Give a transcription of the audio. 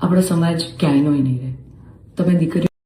આપણો સમાજ ક્યાંયનો નહીં રહે. તમે દીકરીઓ